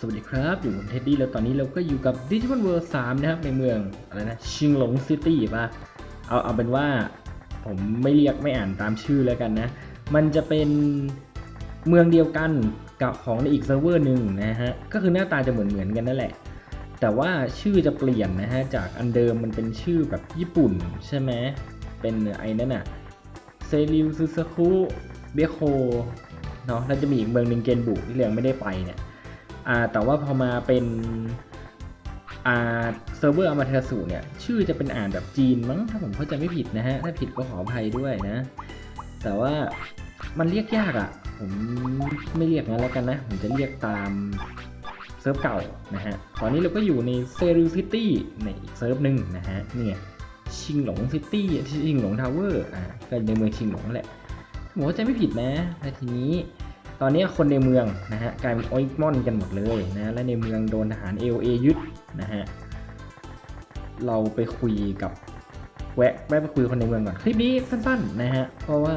สวัสดีครับ อยู่กับเท็ดดี้แล้วตอนนี้เราก็อยู่กับ Digimon World 3 นะครับ ในเมือง อะไรนะ ชิงหลงซิตี้ป่ะ เอาเอาเป็นว่าผมไม่เรียกไม่อ่านตามชื่อแล้วกันนะ มันจะเป็นเมืองเดียวกันกับของในอีกเซิร์ฟเวอร์หนึ่งนะฮะ ก็คือหน้าตาจะเหมือนเหมือนกันนั่นแหละ แต่ว่าชื่อจะเปลี่ยนนะฮะ จากอันเดิมมันเป็นชื่อแบบญี่ปุ่นใช่ไหมเป็นไอ้นั่นอะเซริวซูซาคุเบโคเนาะแล้วจะมีอีกเมืองหนึ่งเกนบุที่เรียงไม่ได้ไปเนี่ย อ่าแต่ว่าพอมาเป็นอ่าเซิร์ฟเวอร์อมาเทสูเนี่ยชื่อจะเป็นอ่านแบบจีนมั้งถ้าผมเข้าใจไม่ผิดนะฮะ ถ้าผิดก็ขออภัยด้วยนะ แต่ว่ามันเรียกยากอะ่ะ ผมไม่เรียกงั้นแล้วกันนะ ผมจะเรียกตามเซิร์ฟเก่านะฮะ ตอนนี้เราก็อยู่ในเซรูซิตี้ในเซิร์ฟหนึ่งนะฮะ เนี่ยชิงหลงซิตี้ชิงหลงทาวเวอร์อ่าก็ในเมืองชิงหลงแหละผมเข้าใจไม่ผิดนะแต่ทีนี้ ตอนนี้คนในเมืองนะฮะกลายเป็นออยมอนกันหมดเลยนะและในเมืองโดนทหาร LA ยึดนะฮะเราไปคุยกับแวะแวะไปคุยคนในเมืองก่อนคลิปนี้สั้นๆนะฮะเพราะว่า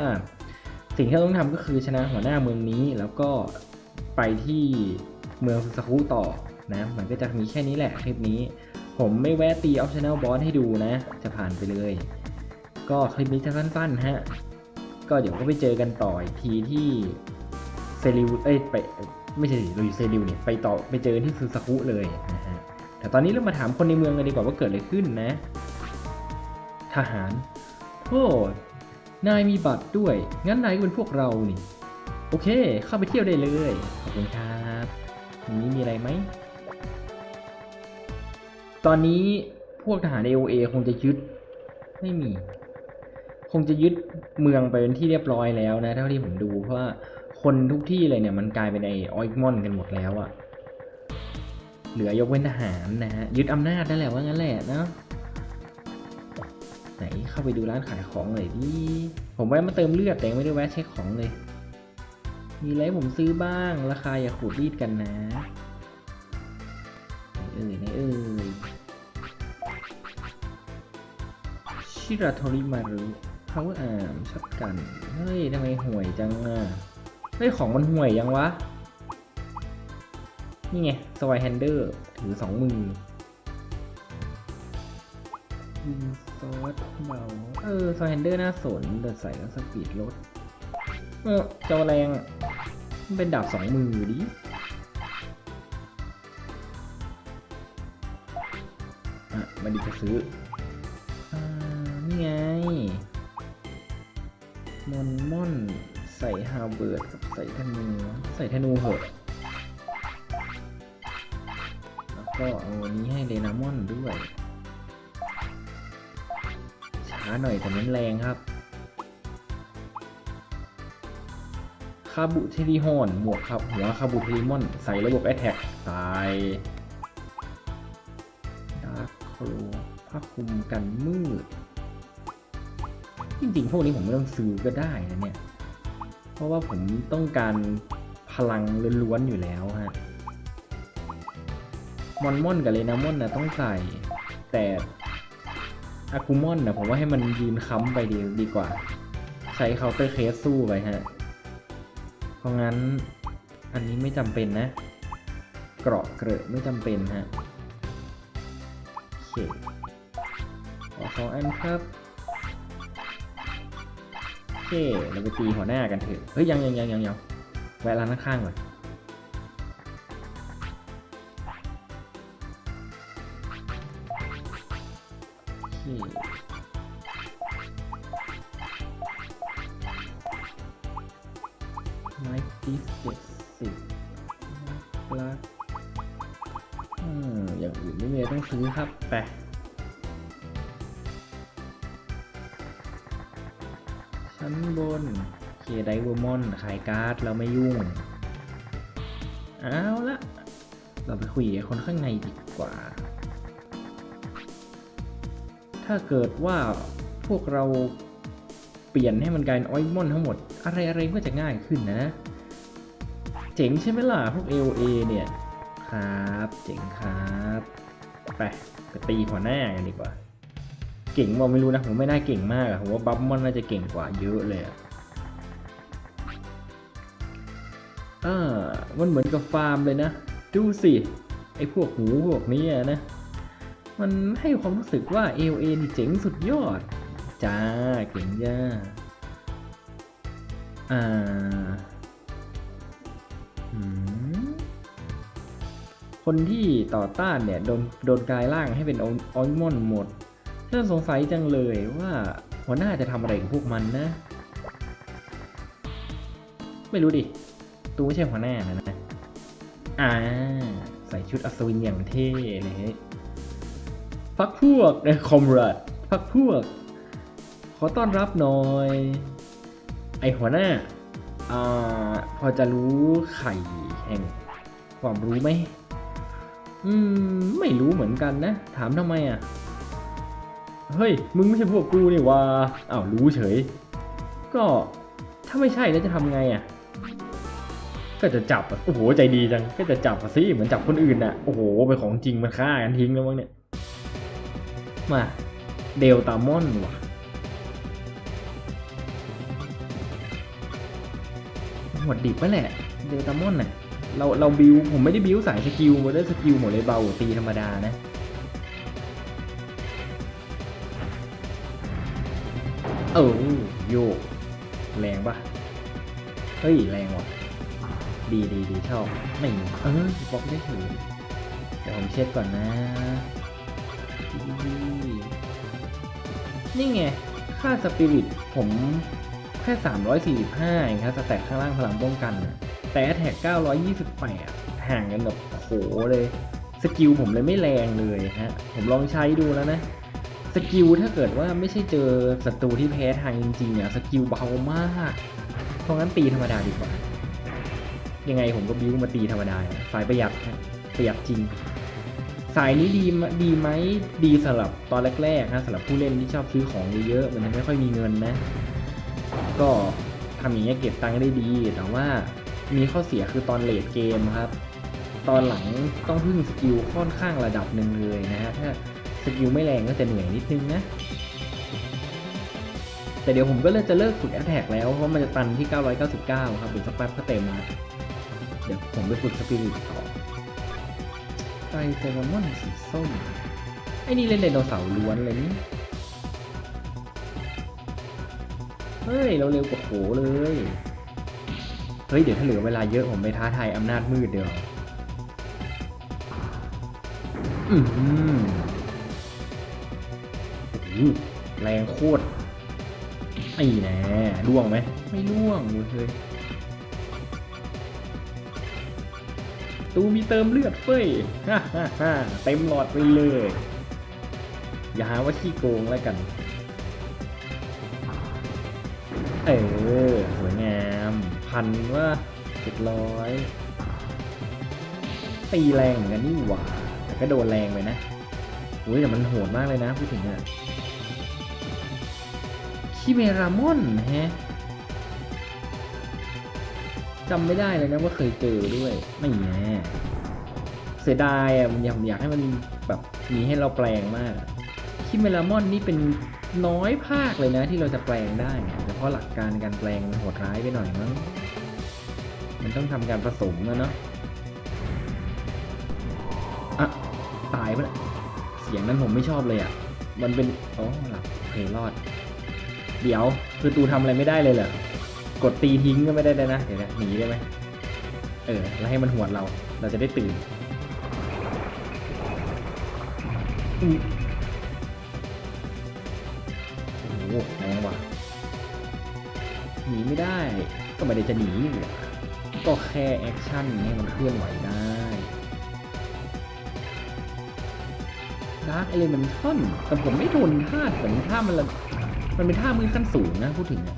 สิ่งที่เราต้องทำก็คือชนะหัวหน้าเมืองนี้แล้วก็ไปที่เมืองสกุต่อนะมันก็จะมีแค่นี้แหละคลิปนี้ ผมไม่แวะตีออฟชั่นแนลบอสให้ดูนะ จะผ่านไปเลย ก็คลิปนี้จะสั้นๆฮะก็เดี๋ยวก็ไปเจอกันต่ออีกทีที่ เซริวเอ้ยไปไม่ใช่ลุยเซริวเนี่ยไปต่อไปเจอที่ซูซากุเลยนะฮะแต่ตอนนี้เรามาถามคนในเมืองกันดีกว่าว่าเกิดอะไรขึ้นนะ ทหารโอ้นายมีบัตรด้วย งั้นนายก็เป็นพวกเรานี่ โอเค เข้าไปเที่ยวได้เลย ขอบคุณครับทีนี้มีอะไรไหม ตอนนี้พวกทหาร AOA คงจะยึด ไม่มี คงจะยึดเมืองไปเป็นที่เรียบร้อยแล้วนะ เท่าที่ผมดูเพราะว่า คนทุกที่เลยเนี่ยมันกลายเป็นไอออยมอนกันหมดแล้วอะเหลือยกเว้นทหารนะฮะยึดอำนาจได้แหละว่างั้นแหละเนาะไหนเข้าไปดูร้านขายของเลยดิผมแวะมาเติมเลือดแต่ยังไม่ได้แวะเช็คของเลย มีอะไรผมซื้อบ้างราคาอย่าขูดรีดกันนะไหนเอ่ยไหนเอ่ยชิราโทริมารุ power arm ช็อตกัน เฮ้ยทำไมห่วยจังอะ ฮ้ยของมันห่วยยังวะ นี่ไงสวายแฮนเดอร์ถือสองมือยิงซอสเบาเออสวายแฮนเดอร์น่าสนแต่ใส่แล้วสปีดลดเออจอแรงมันเป็นดาบสองมือดิอะมาดีจะซื้ออ่านี่ไง มอนมอน ใส่ฮาเบิร์ดกับใส่ธนูใส่ธนูหอะแล้วก็เอาอันนี้ให้เดนามอนด้วยช้าหน่อยแต่เน้นแรงครับคาบุเทริฮอนหมวกครับหัวคาบุเทริมอน ใส่ระบบแอตแทกตายดาร์คโคลผ้าคลุมกันมืด จริงๆ พวกนี้ผมไม่ต้องซื้อก็ได้นะเนี่ย ราะว่าผมต้องการพลังล้วนๆอยู่แล้วฮะ มอนมอนกับเลนามอนนะต้องใส่ แต่อากูมอนนะผมว่าให้มันยืนค้ำไปดีดีกว่า ใช้เคาน์เตอร์เคสสู้ไปฮะ เพราะงั้นอันนี้ไม่จำเป็นนะ เกราะเกรอะไม่จำเป็นฮะโอเคขอสองอันครับ เคเราไปตีหัวหน้ากันเถอะเฮ้ยยังยังยังยังยังแวะร้านข้างๆก่อนอเคไม้ตีเจ็ดสิบลักอืมอย่างอื่นไม่มีต้องซื้อครับไป นบนเคไดเวอร์มอนขายการ์ดเราไม่ยุ่ง เอาละ เราไปคุยกับคนข้างในดีกว่า ถ้าเกิดว่าพวกเราเปลี่ยนให้มันกลายเป็นออยมอนทั้งหมด อะไรอะไรก็จะง่ายขึ้นนะ เจ๋งใช่ไหมล่ะ พวก AOA เนี่ย ครับ เจ๋งครับ ไปไปตีหัวหน้ากันดีกว่า เก่งบอกไม่รู้นะผมไม่น่าเก่งมากอะผมว่าบัฟมอนน่าจะเก่งกว่าเยอะเลยอะอ่ามันเหมือนกับฟาร์มเลยนะ ดูสิไอพวกหูพวกนี้นะ มันให้ความรู้สึกว่า LA นี่เจ๋งสุดยอด จ้าเก่งย่าอ่าอืมคนที่ต่อต้านเนี่ย โดนโดนกลายร่างให้เป็นออยมอนหมด น่าสงสัยจังเลยว่าหัวหน้าจะทำอะไรกับพวกมันนะ ไม่รู้ดิ ตูไม่ใช่หัวหน้านะนะอ่า ใส่ชุดอัศวินอย่างเท่เลยฮ้ยพักพวกนะคอมรัดพักพวก ขอต้อนรับหน่อย ไอหัวหน้า อ่า พอจะรู้ไข่แห่งความรู้ไหม อืม ไม่รู้เหมือนกันนะ ถามทำไมอะ เฮ้ย มึงไม่ใช่พวกกูนี่ว่าอ้าวรู้เฉย ก็ถ้าไม่ใช่แล้วจะทำไงอะ ก็จะจับอะโอ้โห ใจดีจัง ก็จะจับสิ เหมือนจับคนอื่นน่ะ โอ้โหเป็นของจริงมันฆ่ากันทิ้งแล้วมั้งเนี่ย มา เดลตามอนว่ะหมดดิบไปแหละ เดลตามอนน่ะ เราเราบิว ผมไม่ได้บิวสายสกิลมาได้สกิลหมดเลยเบาตีธรรมดานะ เออโยกแรงปะเฮ้ย แรงว่ะ ดีดีดีชอบไม่เออบล็อกได้ถือเดี๋ยวผมเช็คก่อนนะ นี่ไง ค่าสปิริตผมแค่ 345เองครับสแต็กข้างล่างพลังป้องกันนะแต่แท็ก928 ห่างกันแบบโหเลย สกิลผมเลยไม่แรงเลยฮะ ผมลองใช้ดูแล้วนะ สกิลถ้าเกิดว่าไม่ใช่เจอศัตรูที่แพ้ทางจริงๆอะสกิลเบามาก เพราะงั้นตีธรรมดาดีกว่า ยังไงผมก็บิ้วมาตีธรรมดาสายประหยัดฮะประหยัดจริง สายนี้ดีดีไหมดีสำหรับตอนแรกๆนะสำหรับผู้เล่นที่ชอบซื้อของเยอะๆมันไม่ค่อยมีเงินนะ ก็ทำอย่างเงี้ยเก็บตังค์ได้ดี แต่ว่ามีข้อเสียคือตอนเลดเกมครับ ตอนหลังต้องพึ่งสกิลค่อนข้างระดับหนึ่งเลยนะฮะถ้า สกิลไม่แรงก็จะเหนื่อยนิดนึงนะ แต่เดี๋ยวผมก็เลยจะเลิกฝึกแอตแทกแล้ว เพราะมันจะตันที่ 999 ครับเดี๋ยวสักแป๊บก็เต็มแล้วเดี๋ยวผมไปฝึกสปิริตต่อไตรเซรามอนสีส้ม ไอ้นี่เล่นไดโนเสาร์ล้วนเลยนี่เฮ้ย เราเร็วกว่าโขเลย เฮ้ย เดี๋ยวถ้าเหลือเวลาเยอะผมไปท้าทายอำนาจมืดเดี๋ยว อืม แรงโคตรไอ้แน่ล่วงไหม ไม่ล่วงเลยตูมีเติมเลือดเฟ้ยฮ่าฮ่าฮ่าเต็มหลอดไปเลย อย่าหาว่าขี้โกงแล้วกัน เออ สวยงาม พันว่าเจ็ดร้อยตีแรงเหมือนกันนี่หว่า แต่ก็โดนแรงไปนะ อุ้ยแต่มันโหดมากเลยนะพูดถึงอะคิเมรามอนฮะจำไม่ได้เลยนะว่าเคยเจอด้วยไม่แน่เสียดายอะมันอยากอยากให้มันแบบมีให้เราแปลงมากคิเมรามอนนี่เป็นน้อยภาคเลยนะที่เราจะแปลงได้แต่เพราะหลักการการแปลงมันโหดร้ายไปหน่อยมั้งมันต้องทำการผสมนะเนาะอะตายปะเนี่ยเสียงนั้นผมไม่ชอบเลยอะ มันเป็นอ๋อหลับโอเครอด เดี๋ยวคือตูทำอะไรไม่ได้เลยเหรอกดตีทิ้งก็ไม่ได้เลยนะเดี๋ยวนะหนีได้ไหมเออ แล้วให้มันหวดเรา เราจะได้ตื่นโอ้โหแรงว่ะหนีไม่ได้ ก็ไม่ได้จะหนีหว่าก็แค่แอคชั่นให้มันเคลื่อนไหวได้ ดาร์กเอเลเมนทัลแต่ผมไม่ทนท่าเหมือนท่ามันละมันเป็นท่ามือขั้นสูงนะพูดถึงอะ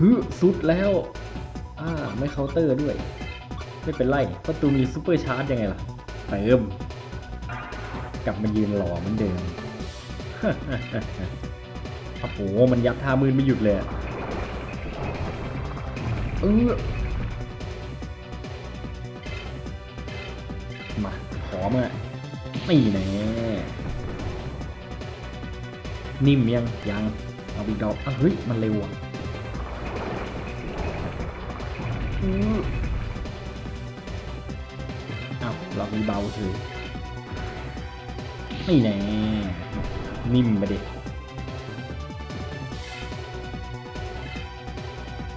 ฮึสุดแล้ว อ่า ไม่เคาน์เตอร์ด้วย ไม่เป็นไรประตูมีซูเปอร์ชาร์จยังไงล่ะเติมกลับมายืนหล่อเหมือนเดิมโอ้โหมันยับท่ามือไม่หยุดเลยเออมา ขอมา ไม่แน่นิ่มยังยัง เอาบีดอกอะเฮ้ย มันเร็วอะอื้ออ้าวรอบนี้เบาเฉยไม่แน่นิ่มไปดิ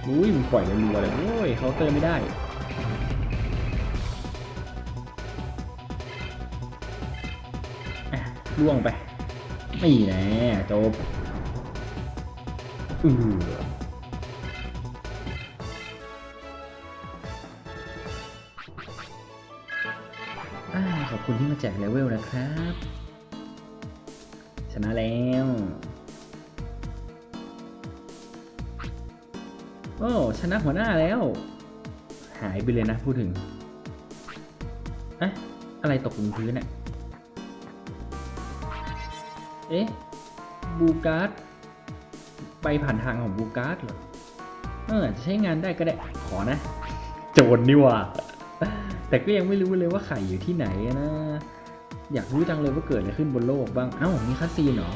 อุ้ยมันปล่อยรัวๆเลยโอ้ยเขาน์เตอร์ไม่ได้ ล่วงไป ไม่แน่จบอืออขอบคุณที่มาแจกเลเวลนะครับ ชนะแล้วโอ้ชนะหัวหน้าแล้ว หายไปเลยนะพูดถึงเอ๊ะอะไรตกบนพื้นอะ เอ๊ะ บูการ์ดไปผ่านทางของบูการ์ดเหรอ เออจะใช้งานได้ก็ได้ ขอนะ โจรนี่ว่า แต่ก็ยังไม่รู้เลยว่าไข่อยู่ที่ไหนนะ อยากรู้จังเลยว่าเกิดอะไรขึ้นบนโลกบ้าง เอ้า มีคัสซีนเหรอ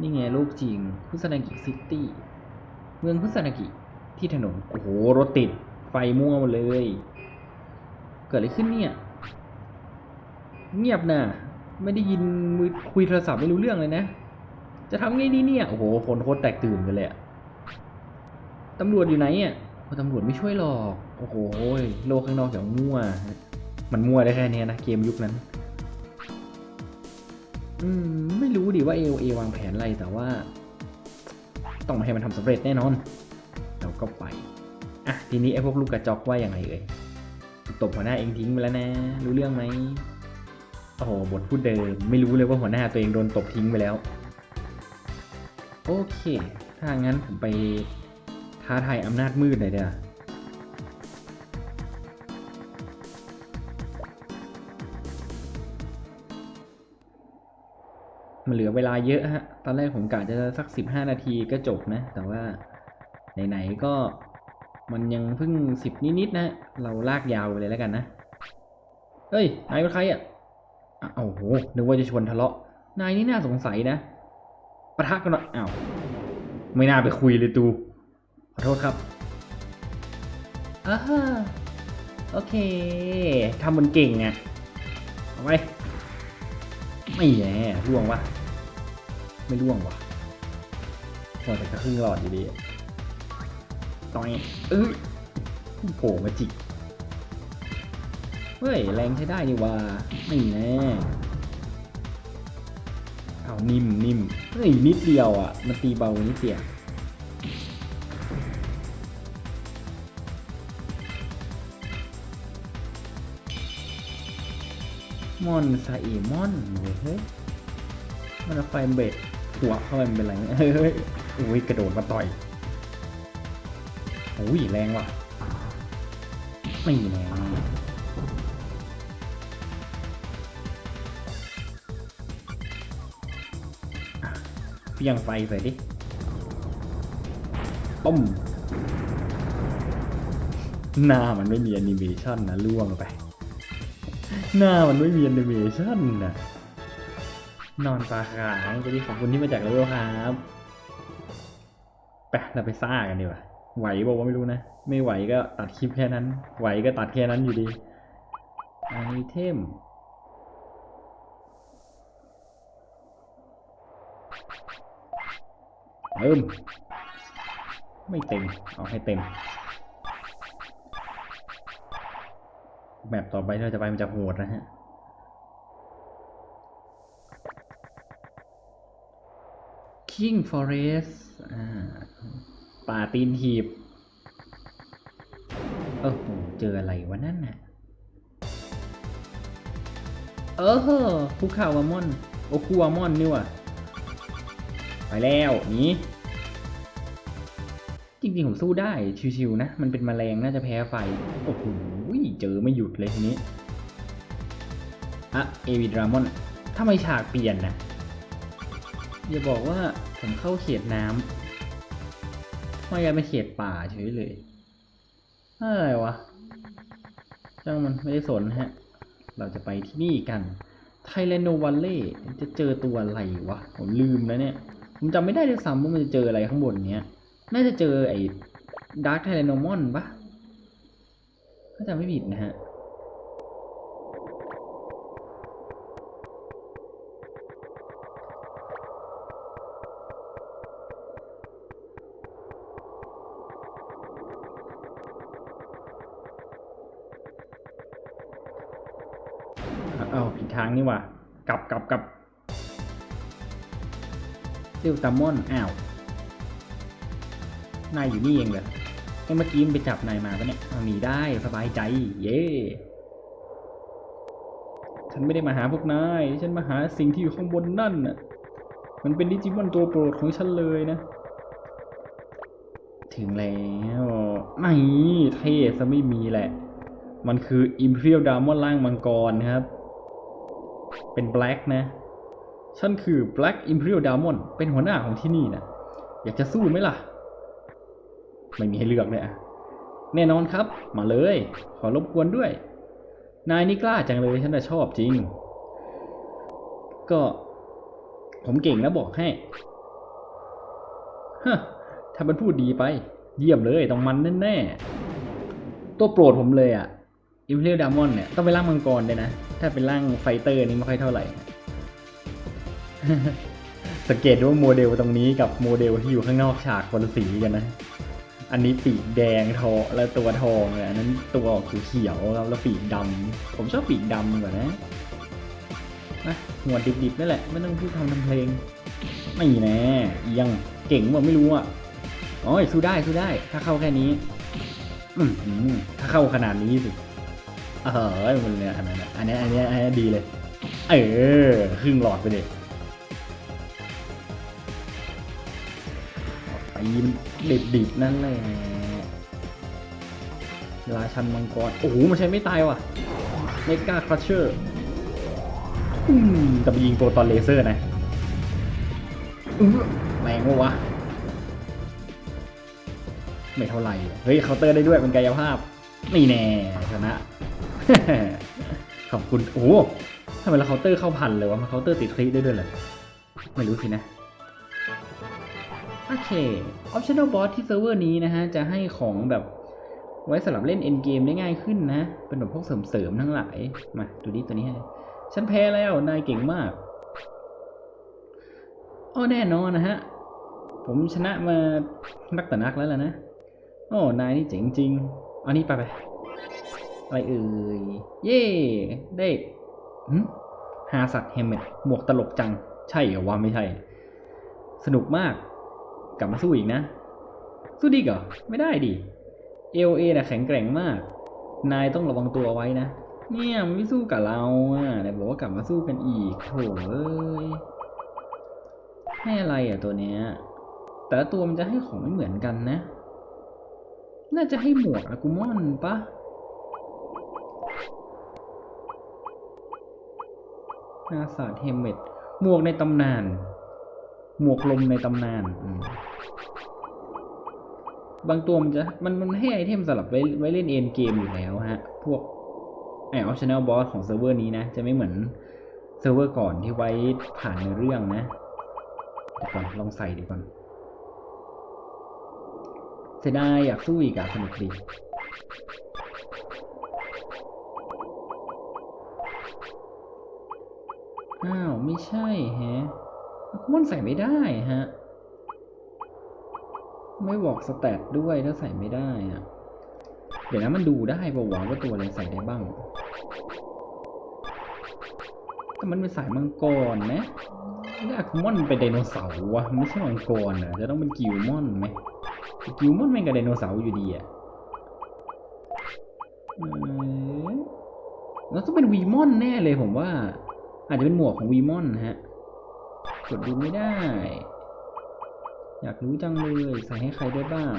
นี่ไงโลกจริง คุซานากิซิตี้ เมืองคุซานากิที่ถนน โอ้โห รถติด ไฟมั่วหมดเลย เกิดอะไรขึ้นเนี่ย เงียบนะ ไม่ได้ยินมือคุยโทรศัพท์ไม่รู้เรื่องเลยนะ จะทำไงดีเนี่ย โอ้โห คนโคตรแตกตื่นกันเลยอะตำรวจอยู่ไหนอะโอ้ตำรวจไม่ช่วยหรอก โอ้โห โลกข้างนอกอย่างมั่ว มันมั่วได้แค่นี้นะ เกมยุคนั้น อืม ไม่รู้ดิว่า AOA วางแผนอะไรแต่ว่า ต้องมาให้มันทำสำเร็จแน่นอน เราก็ไป อะ ทีนี้ไอ้พวกลูกกระจอกว่าอย่างไรเอ่ย ตบหัวหน้าเองทิ้งไปแล้วนะ รู้เรื่องไหม โอ้โหบทพูดเดิม ไม่รู้เลยว่าหัวหน้าตัวเองโดนตบทิ้งไปแล้ว โอเค ถ้างั้นผมไปท้าทายอำนาจมืดหน่อยเด้อมันเหลือเวลาเยอะฮะ ตอนแรกผมกะจะสักสิบห้านาทีก็จบนะ แต่ว่าไหนๆก็มันยังเพิ่งสิบนิดๆนะ เราลากยาวไปเลยแล้วกันนะ เฮ้ยนายเป็นใครอะ อ้าวโอ้โหนึกว่าจะชวนทะเลาะ นายนี่น่าสงสัยนะปะทะกันหน่อยอ้าวไม่น่าไปคุยเลยตู ขอโทษครับอ่าฮะโอเคทำมันเก่งไงเอาไว้ไม่แย่ร่วงวะไม่ร่วงวะพอแต่ก็ครึ่งหลอดอยู่ดีต่อยเอ้ยโผล่มาจิก เฮ้ย แรงใช้ได้นี่ว่าไม่แน่เอานิ่มนิ่มเฮ้ยนิดเดียวอะ มันตีเบานิดเดียวมอนซาเอมอนเว้ยเฮ้ย มันเอาไฟเบรดหัวเข้าไปมันเป็นไรเนี่ยเฮ้ยเฮ้ยโอ้ยกระโดดมาต่อยโอ้ยแรงว่ะ ไม่แรง เพียงไฟใส่ดิต้มหน้ามันไม่มีแอนิเมชันนะล่วงไป หน้ามันไม่มีแอนิเมชันนะนอนตาขางไปดิขอบคุณที่มาจากเลเวลครับไปเราไปซ่ากันดีกว่าไหวบอกว่าไม่รู้นะ ไม่ไหวก็ตัดคลิปแค่นั้น ไหวก็ตัดแค่นั้นอยู่ดีไอเทม เติมไม่เต็ม เอาให้เต็มแมปต่อไปที่เราจะไปมันจะโหดนะฮะ King Forest ป่าตีนหีบ โอ้โห เจออะไรวะนั่นน่ะ เออภูเขาวามอน โอ้คูวามอนนี่ว่ะ แล้วหนีจริงๆ ผมสู้ได้ชิวๆนะ มันเป็นแมลงน่าจะแพ้ไฟ โอ้โหเจอไม่หยุดเลยทีนี้อะเอวีดรามอนทำไมฉากเปลี่ยนนะอย่าบอกว่าผมเข้าเขตน้ำไม่ยายไปเขตป่าเฉยเลยอะไรวะช่างมันไม่ได้สนฮะ เราจะไปที่นี่กันไทแลนโนวันเล่จะเจอตัวอะไรวะ ผมลืมแล้วเนี่ย ผมจำไม่ได้ด้วยซ้ำว่ามันจะเจออะไรข้างบนเนี้ย น่าจะเจอไอ้ดาร์คไทเรนอมอนปะถ้าจำไม่ผิดนะฮะเอาผิดทางนี่ว่ะกลับกลับกลับ ซลตามอนอ้าวนายอยู่นี่เองเหรอไอ้เมื่อกี้มันไปจับนายมาปะเนี่ยหนีได้สบายใจ เย้ฉันไม่ได้มาหาพวกนาย ฉันมาหาสิ่งที่อยู่ข้างบนนั่นน่ะ มันเป็นดิจิมอนตัวโปรดของฉันเลยนะ ถึงแล้วไม่เท่ซะไม่มีแหละ มันคือ Imperial Diamond ล่างมังกรครับ เป็น Black นะ ฉันคือ Black Imperial Diamond เป็นหัวหน้าของที่นี่นะอยากจะสู้ไหมล่ะ ไม่มีให้เลือกเลยอะแน่นอนครับ มาเลย ขอรบกวนด้วย นายนี่กล้าจังเลยฉันน่ะชอบจริง ก็ ผมเก่งนะบอกให้ฮะถ้ามันพูดดีไป เยี่ยมเลยต้องมันแน่ๆ ตัวโปรดผมเลยอะอิมเพรียลดามอนเนี่ย ต้องไปนร่างมังกรเลยนะ ถ้าเป็นร่างไฟเตอร์นี่ไม่ค่อยเท่าไหร่ สังเกตดูว่าโมเดลตรงนี้กับโมเดลที่อยู่ข้างนอกฉากคนสีกันนะ อันนี้ปีกแดงทองและตัวทองเลยอันนั้นตัวออกเขียวครับแล้วปีกดำผมชอบปีกดำกว่านะนะหัวดิบๆนั่นแหละไม่ต้องพูดทำทำเพลง ไม่แน่เอียงเก่งว่าไม่รู้อะอ๋อสู้ได้สู้ได้ ถ้าเข้าแค่นี้อืถ้าเข้าขนาดนี้สิเออมันเนี่ยอันนั้นอันนี้อันนี้อันนี้ดีเลย เออครึ่งหลอดไปเลย มันดิบๆนั่นแหละราชันมังกร โอ้โห มันใช้ไม่ตายว่ะเมกาครัชเชอร์อืมแต่ไปยิงโปรตอนเลเซอร์นะแรงวะ ไม่เท่าไหร่ เฮ้ยเคาน์เตอร์ได้ด้วยเป็นกายภาพ นี่แน่ชนะ ขอบคุณ โอ้ทำไมเราเคาน์เตอร์เข้าพันเลยวะ มันเคาน์เตอร์ติดคลิได้ด้วยเหรอ ไม่รู้สินะ เค optional boss ที่เซิร์ฟเวอร์นี้นะฮะ จะให้ของแบบไว้สำหรับเล่น end game ได้ง่ายขึ้นนะ เป็นแบบพวกเสริมๆทั้งหลาย มาดูดิตัวนี้ให้ฉันแพ้แล้ว นายเก่งมากอ๋อแน่นอนนะฮะ ผมชนะมานักต่อนักแล้วล่ะนะโอ้นายนี่เจ๋งจริงอันนี้ไปไปอะไรเอ่ย เย่ได้หึฮาสัตเฮมเมตหมวกตลกจัง ใช่เหรอวะไม่ใช่ สนุกมาก กลับมาสู้อีกนะ สู้ดีเหรอ ไม่ได้ดิเอลเอน่ะแข็งแกร่งมาก นายต้องระวังตัวเอาไว้นะ เนี่ยมันไม่สู้กับเราอะไหนบอกว่ากลับมาสู้กันอีกโถเอ้ยให้อะไรอะตัวเนี้ย แต่ละตัวมันจะให้ของไม่เหมือนกันนะ น่าจะให้หมวกอากุมอนปะอาศาสตร์เฮมเมตหมวกในตำนาน หมวกลมในตำนาน บางตัวมันจะมันมันให้ไอเทมสำหรับไว้ไว้เล่นเอ็นเกมอยู่แล้วฮะ พวกไอออปชั่นแนลบอสของเซิร์ฟเวอร์นี้นะ จะไม่เหมือนเซิร์ฟเวอร์ก่อนที่ไว้ผ่านในเรื่องนะเดี๋ยวก่อนลองใส่ดีก่อนเสียดายอยากสู้อีกอะสนุกดีอ้าว ไม่ใช่แฮะ มันใส่ไม่ได้ฮะ ไม่บอกสแตทด้วยถ้าใส่ไม่ได้อะเดี๋ยวนะมันดูได้ป่าวะว่าตัวอะไรใส่ได้บ้างแต่มันเป็นสายมังกรนะไม่ได้อะคุมอนเป็นไดโนเสาร์วะไม่ใช่มังกรเหรอจะต้องเป็นกิวมอนไหมกิวมอนแม่งกับไดโนเสาร์อยู่ดีอะเออแล้วต้องเป็นวีมอนแน่เลยผมว่า อาจจะเป็นหมวกของวีมอนฮะ กดดูไม่ได้ อยากรู้จังเลยใส่ให้ใครได้บ้าง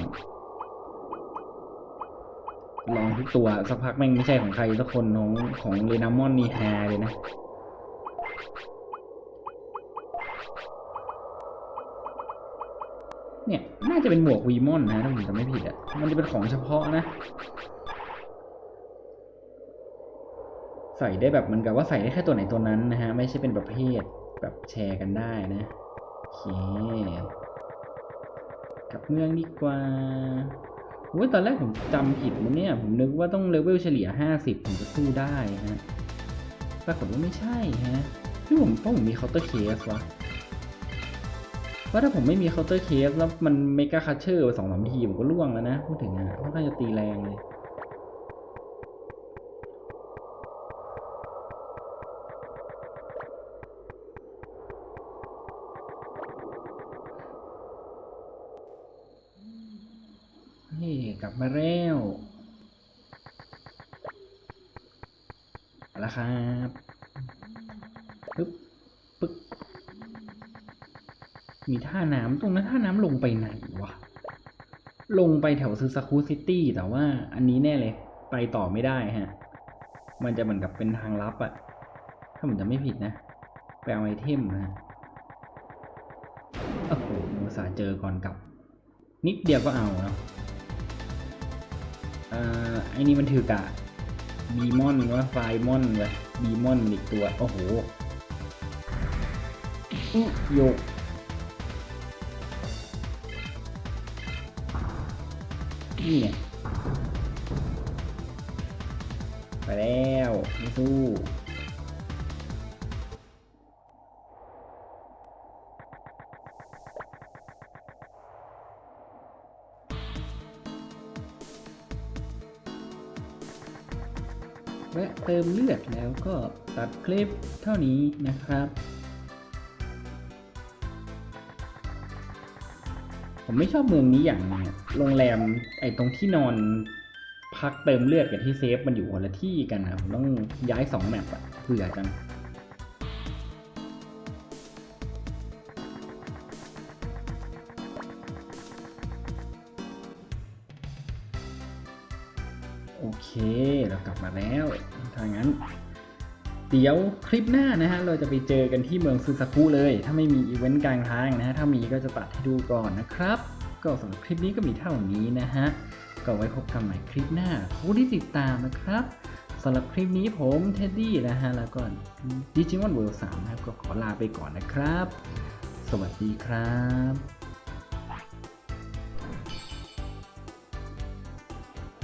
ลองทุกตัวสักพักแม่งไม่ใช่ของใครสักคนของของเรนามอนนี่ฮเลยนะเนี่ย น่าจะเป็นหมวกวีมอนนะถ้าผมจำไม่ผิดอะ มันจะเป็นของเฉพาะนะ ใส่ได้แบบเหมันกับว่าใส่ได้แค่ตัวไหนตัวนั้นนะฮะ ไม่ใช่เป็นประเภท แบบแชร์กันได้นะโอเคกลับเมืองดีกว่าโอ้ยตอนแรกผมจำผิดมั้งเนี่ย ผมนึกว่าต้องเลเวลเฉลี่ยห้าสิบถึงจะสู้ได้ฮะปรากฏว่าไม่ใช่ฮะที่ผมต้องผมมีเคาน์เตอร์เคสวะว่าถ้าผมไม่มีเคาน์เตอร์เคสแล้วมันเมกาคัชเชอร์สองสามทีผมก็ล่วงแล้วนะ พูดถึงอะค่อนข้างจะตีแรงเลย กลับมาแล้วเอาละครับปึ๊บปึ๊บมีท่าน้ำตรงนั้นท่าน้ำลงไปไหนวะ ลงไปแถวซูซาคุซิตี้แต่ว่าอันนี้แน่เลย ไปต่อไม่ได้ฮะ มันจะเหมือนกับเป็นทางลับอะถ้าผมจะไม่ผิดนะ ไปเอาไอเทมนะโอ้โหอุสาเจอก่อนกลับ นิดเดียวก็เอาเนาะ อ่อไอ้นี่มันถือกะบีมอนว่าไฟมอนวะบีมอนอีกตัว โอ้โหโยกนี่ไงไปแล้วไม่สู้ เติมเลือดแล้วก็ตัดคลิปเท่านี้นะครับ ผมไม่ชอบเมืองนี้อย่างหนึงอะโรงแรมไอ้ตรงที่นอนพักเติมเลือดกับที่เซฟมันอยู่คนละที่กันนะผมต้องย้ายสองแมปอะเบื่อจังโอเค เรากลับมาแล้วางั้น เดี๋ยวคลิปหน้านะฮะเราจะไปเจอกันที่เมืองซูซากุเลย ถ้าไม่มีอีเวนต์กลางทางนะฮะถ้ามีก็จะตัดให้ดูก่อนนะครับ ก็สำหรับคลิปนี้ก็มีเท่านี้นะฮะก็ไว้พบกันใหม่คลิปหน้าผู้ที่ติดตามนะครับสำหรับคลิปนี้ผมเท็ดดี้นะฮะแล้วก็ดิจิมอนเวิลด์สามนะครับก็ขอลาไปก่อนนะครับ สวัสดีครับ